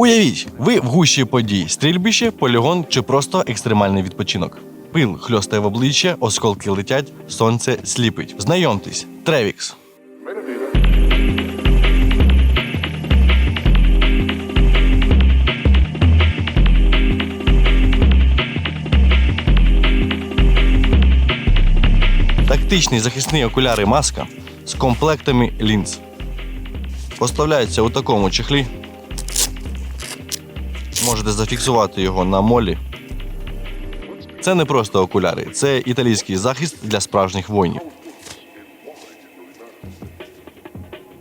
Уявіть, ви в гущі подій, стрільбище, полігон чи просто екстремальний відпочинок. Пил хльостає в обличчя, осколки летять, сонце сліпить. Знайомтесь, Тревікс. Тактичний захисний окуляри маска з комплектами лінз. Поставляється у такому чехлі. Можете зафіксувати його на молі. Це не просто окуляри, це італійський захист для справжніх воїнів.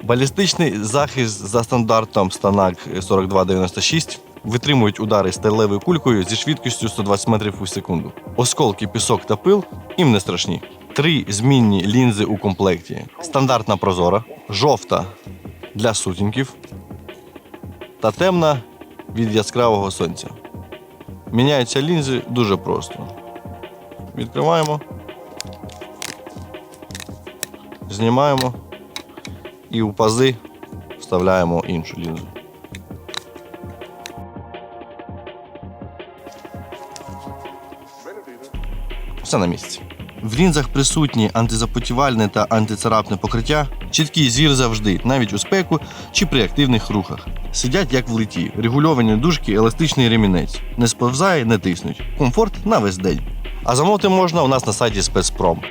Балістичний захист за стандартом Станак 4296 витримують удари сталевою кулькою зі швидкістю 120 метрів у секунду. Осколки, пісок та пил їм не страшні. Три змінні лінзи у комплекті: стандартна прозора, жовта для сутінків та темна від яскравого сонця. Міняються лінзи дуже просто. Відкриваємо, знімаємо і у пази вставляємо іншу лінзу. Все на місці. В лінзах присутні антизапотівальне та антицарапне покриття, чіткий зір завжди, навіть у спеку чи при активних рухах. Сидять як влиті, регульовані дужки, еластичний ремінець. Не сповзає, не тиснуть. Комфорт на весь день. А замовити можна у нас на сайті спецпром.